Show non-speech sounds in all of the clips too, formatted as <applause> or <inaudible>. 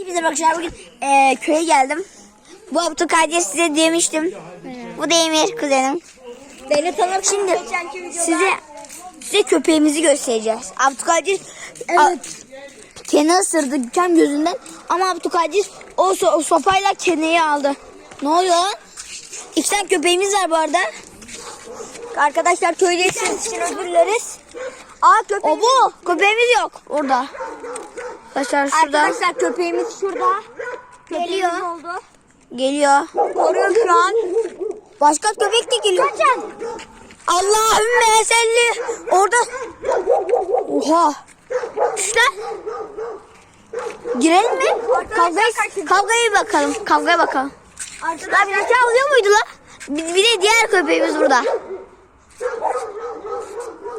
Hepinize bakışlar bugün eee, köye geldim. Bu Abdülkadir size demiştim. Bu da Emir kuzenim. Beni tanır Şimdi size size köpeğimizi göstereceğiz. Abdülkadir evet. Kene ısırdı kem gözünden ama Abdülkadir o, so- o sopayla keneyi aldı. Ne oluyor lan? İki tane köpeğimiz var bu arada. Arkadaşlar köyde için özür dileriz. Aa köpeğimiz. O bu. Köpeğimiz yok orada. Arkadaşlar şurada. Arkadaşlar köpeğimiz şurada. Köpeğimiz Geliyor. oldu. Geliyor. Koruyorum şu an. Başka köpek de geliyor. Allahümme selli. Orada. Oha. Düş lan. Girelim mi? Kavgayı, kavgaya bakalım. Kavgaya bakalım. Lan bizimki avlıyor muydu lan? Bir, bir de diğer köpeğimiz burada.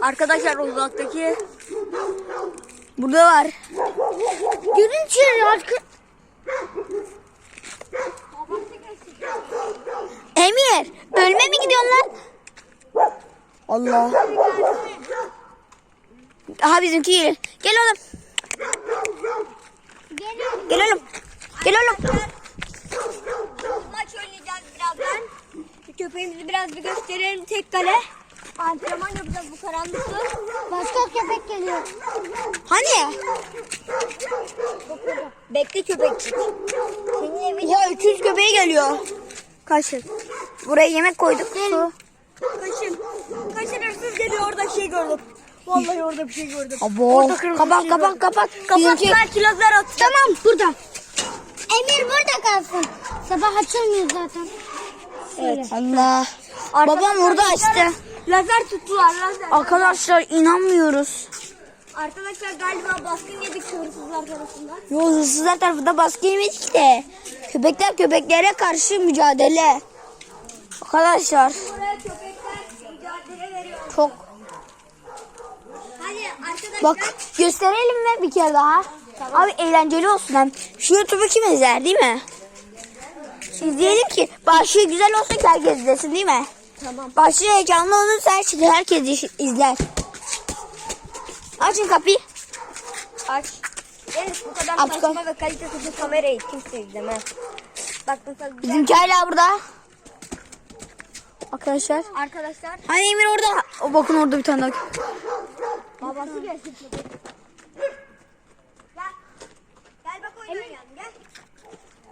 Arkadaşlar uzaktaki Burada var. İçeri arka. Emir, ölme mi gidiyorsun lan? Allah. Aha bizimki. Gel oğlum. Gel oğlum. Gel oğlum. maç oynayacağız birazdan. Köpeğimizi biraz bir gösterelim tek kale. Antrenman yapacağız bu karanlıkta. Başka köpek geliyor. Hani? Bekle köpekçik. Senin evin Ya 200 köpeği geliyor. Kaçın. Buraya yemek koyduk. Su. kaşın. Kaşın hırsız geliyor orada şey gördüm. Vallahi orada bir şey gördüm. Abo. Orada kırmızı Kapak şey kapak gördüm. kapak. Kapat Bizimki- ver kilotlar at. Tamam burada. Emir burada kalsın. Sabah açılmıyor zaten. Evet. Allah. Babam burada açtı. Lazer tuttular lazer. Arkadaşlar inanmıyoruz. Arkadaşlar galiba baskın yedik hırsızlar tarafından. Yo hırsızlar tarafında baskı yemedik de. Köpekler köpeklere karşı mücadele. Arkadaşlar Buraya köpekler mücadele veriyor. çok. Hadi arkadaşlar. Bak gösterelim mi bir kere daha? Abi eğlenceli olsun hem. Şu YouTube'u kim izler değil mi? İzleyelim ki başlığı güzel olsun ki herkes izlesin değil mi? Tamam. Başlığı heyecanlı olursa şey- herkes izler. Açın kapıyı. Aç. Gelin bu kadar Aç saçma ve kalitesiz bir kamerayı kimse izlemez. Bak mesela. Bizimki hala burada. Arkadaşlar. Arkadaşlar Hani Emir orada. O bakın orada bir tane daha. babası gelsin. Gel. Gel bak oyun oynayalım gel.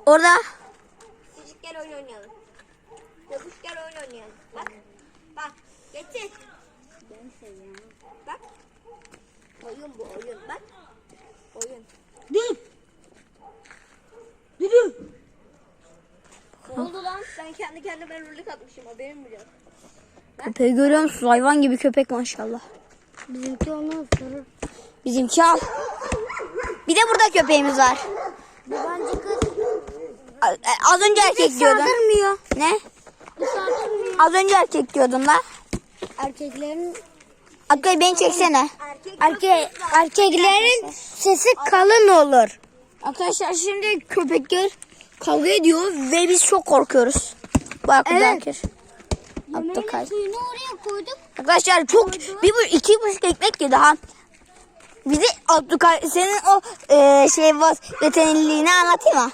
Orada. Çocuk gel oyun oynayalım. Yokuş gel oyun oynayalım. Bak. Bak. Getir. Bak. Oyun bu oyun bak. Oyun. Dur. Dur. Ne oldu lan? Ben kendi kendime rolü katmışım haberim bile yok. Köpeği görüyor musunuz? Hayvan gibi köpek maşallah. Bizimki onu ısırır. Bizimki al. Bir de burada köpeğimiz var. Yabancı kız e, Az önce erkek diyordun. saldırmıyor. Ne? Saldırmıyor. Az önce erkek diyordun la. Erkeklerin Akkay beni çeksene. Erke, erkeklerin sesi kalın olur. Arkadaşlar şimdi köpekler kavga ediyor ve biz çok korkuyoruz. Abdülkadir. Suyunu oraya koyduk. Arkadaşlar çok bir bu iki buçuk ekmek yedi ha. Bizi Abdülkadir senin o e, şey var yetenekliliğini anlatayım mı?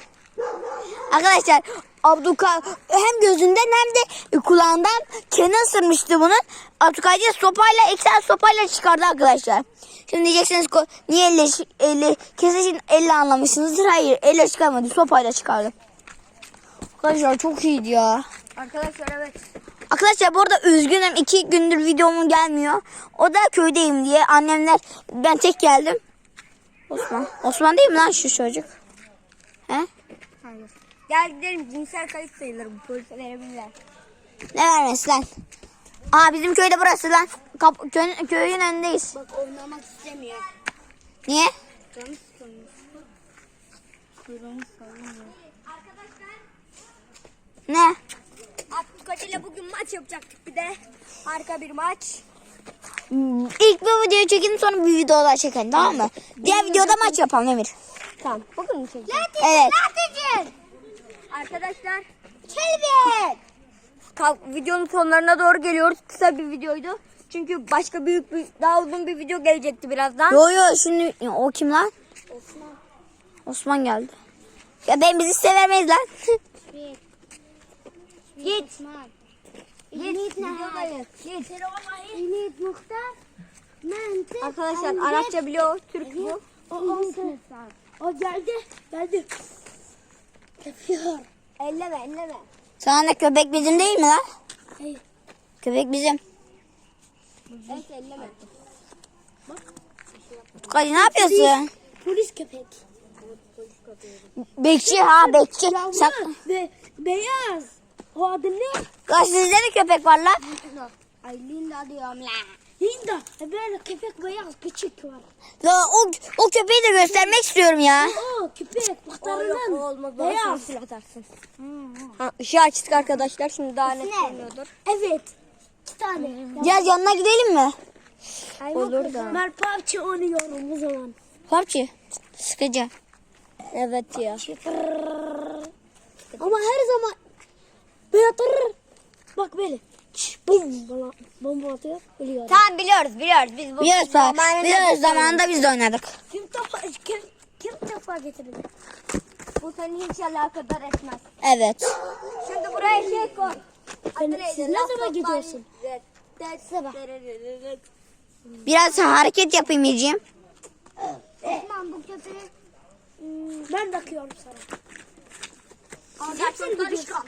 Arkadaşlar Abdülkadir hem gözünden hem de kulağından kene ısırmıştı bunun. Abdülkadir sopayla eksen sopayla çıkardı arkadaşlar. Şimdi diyeceksiniz ko- niye elle, elle kesin elle anlamışsınızdır. Hayır elle çıkarmadı sopayla çıkardı. Arkadaşlar çok iyiydi ya. Arkadaşlar evet. Arkadaşlar bu arada üzgünüm. iki gündür videomun gelmiyor. O da köydeyim diye. Annemler ben tek geldim. Osman. Osman değil mi lan şu çocuk? He? Gel gidelim cinsel kayıt sayılır bu polise verebilirler. Ne vermesi lan? Aa bizim köyde burası lan. Kap- köyün, köyün önündeyiz. Bak oynamak istemiyor. Niye? Canı sıkılmış. Kuyruğunu sallamıyor. Arkadaşlar Ne? Abdülkadir ile bugün maç yapacaktık bir de. Harika bir maç. İlk bir video çekelim sonra bir video daha çekelim tamam mı? Diğer videoda maç yapalım Emir. Tamam. Bugün mü çekeceğiz? Evet. Arkadaşlar Kelebek. videonun sonlarına doğru geliyoruz. Kısa bir videoydu. Çünkü başka büyük bir daha uzun bir video gelecekti birazdan. Yo yo şimdi o kim lan? Osman. Osman geldi. Köpeğin bizi severmeyiz lan. Git. Git. Videodayız. Git. Muhtar. Mente. Arkadaşlar Arapça biliyor. Türk bu. O, o, o geldi. Geldi. Yapıyor. Elleme elleme. Sana köpek bizim değil mi lan? Hayır. Köpek bizim. Evet elleme. Kadi ne yapıyorsun? Polis köpek. Bekçi ha bekçi. Sak Be, beyaz. O adı ne? Kaç sizde de köpek var lan. Aylin de diyorum la. Hinda. Böyle köpek beyaz küçük var. Ya o, o köpeği de göstermek istiyorum ya. O köpek muhtarının Olmaz. beyaz. Silah atarsın. Ha, ışığı açtık arkadaşlar. Şimdi daha net görünüyordur. Evet. İki tane. Gel yanına gidelim mi? Olur da. Ben parça oynuyorum o zaman. PUBG. Sıkıcı. Evet ya. Ama her zaman böyle. Bak böyle. Bana bomba atıyor. Ölüyor. Tamam biliyoruz biliyoruz. Biz bu Biliyoruz, zamanında- biliyoruz zamanında biz de oynadık. Kim topa kim, kim topa getirdi? Bu seni hiç alakadar etmez. Evet. Şimdi buraya şey koy. Sen- siz ne zaman gidiyorsun? Sabah. Biraz hareket yapayım Yiyeceğim. Osman bu köpeği ben bakıyorum sana. Hepsini Talişka.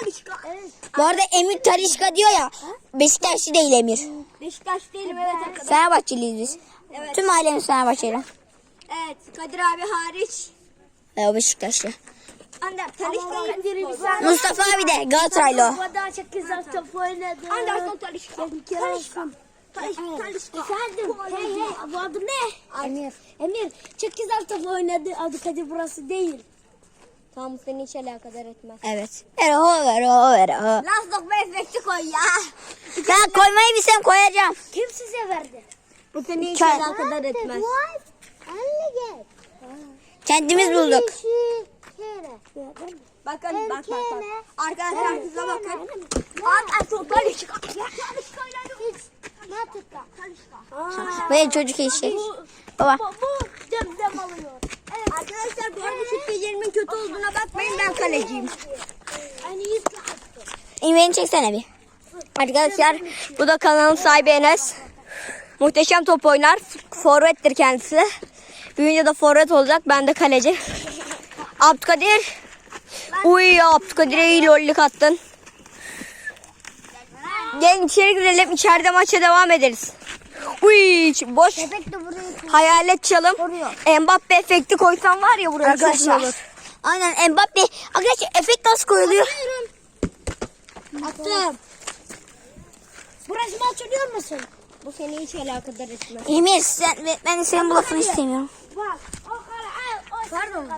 Talişka. Evet. Bu arada Emir Tarişka diyor ya. Beşiktaşlı değil Emir. Beşiktaş değilim evet arkadaşlar. Fenerbahçeliyiz biz. Evet. Tüm ailemiz Fenerbahçeli. Evet. Kadir abi hariç. Ve o Beşiktaşlı. Ander Talişka'yı Kadir'i. Mustafa abi de Galatasaraylı o. Çok güzel top oynadı. Ander Talişka. Talişka. Talişka. Talişka. Efendim. Hey hey bu adı ne? Emir. Emir çok güzel top oynadı. Adı Kadir burası değil. Tamam seni hiç alakadar etmez. Evet. Ver o ver o ver o. Las dokma efekti koy ya. Ben koymayı bilsem koyacağım. Kim size verdi? Bu seni hiç Çay- alakadar etmez. Kendimiz bulduk. Bakın bak bak bak. Arkadaşlar size bakın. Talişka. Ya Talişka'yla Talişka. Böyle çocuk işi. Baba. Bu, demdem alıyor. Arkadaşlar bu arada şut becerimimin kötü olduğuna bakmayın ben kaleciyim. Beni çeksene bir. Arkadaşlar bu da kanalın sahibi Enes. Muhteşem top oynar. Forvettir kendisi. Büyüyünce de forvet olacak. Ben de kaleci. Abdülkadir. Uy Abdülkadir'e iyi lollük attın. Gelin içeri girelim. İçeride maça devam ederiz. Uy boş Köpek de buraya hayalet çalım. Mbappe efekti koysam var ya buraya çok Arkadaşlar. olur. Aynen Mbappe. Arkadaşlar efekt nasıl koyuluyor? Attım. Burası maç oynuyor musun? Bu seni hiç alakadar etmez. Emir sen, ben senin bu lafını istemiyorum. Bak. O kale. al, O Pardon.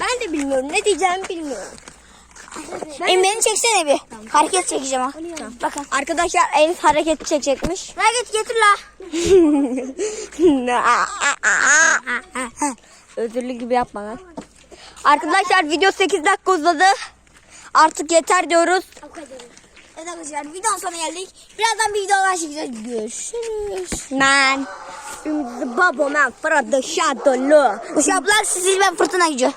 Ben de bilmiyorum. Ne diyeceğimi bilmiyorum. Emir beni çeksene bir. Hareket çekeceğim ha. Bakın. Arkadaşlar Enes hareket çekecekmiş. Hareket getir la. <laughs> Özürlü gibi yapma lan. Arkadaşlar video 8 dakika uzadı. Artık yeter diyoruz. Evet arkadaşlar videonun sonuna geldik. Birazdan bir video daha çekeceğiz. Görüşürüz. Man. Bubble man for the shadow. Bu şaplar sizi ben fırtına gücü.